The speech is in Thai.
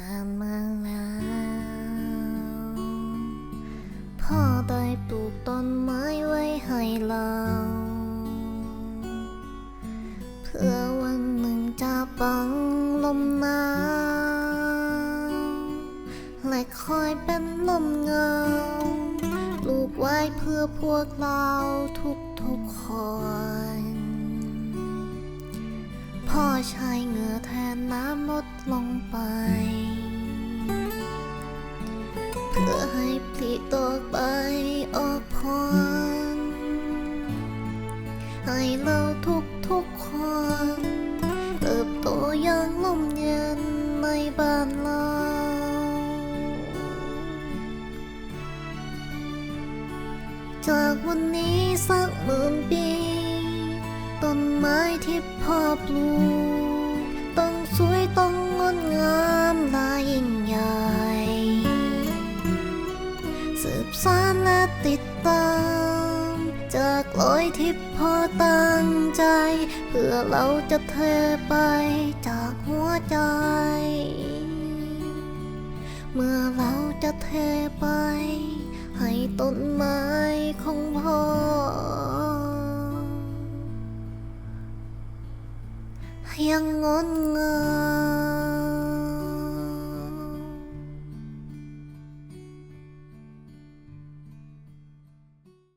นานมาแล้วพ่อได้ปลูกต้นไม้ไว้ให้เรา เพื่อวันหนึ่งจะบังลมหนาวและคอยเป็นลมเงาปลูกไว้เพื่อพวกเราทุกๆคนพ่อใช้เหงื่อแทนน้ำลดลงไป ตกใบออกผลให้เราทุกทุกคนเติบโตอย่างลมเย็นในบ้านเราจากวันนี้สักหมื่นปี ต้นไม้ที่พ่อปลูก สืบสานและติดตาม จากรอยที่พอตั้งใจ เพื่อเราจะเทไปจากหัวใจ เมื่อเราจะเทไป ให้ต้นไม้ของพ่อ ยังงดงาม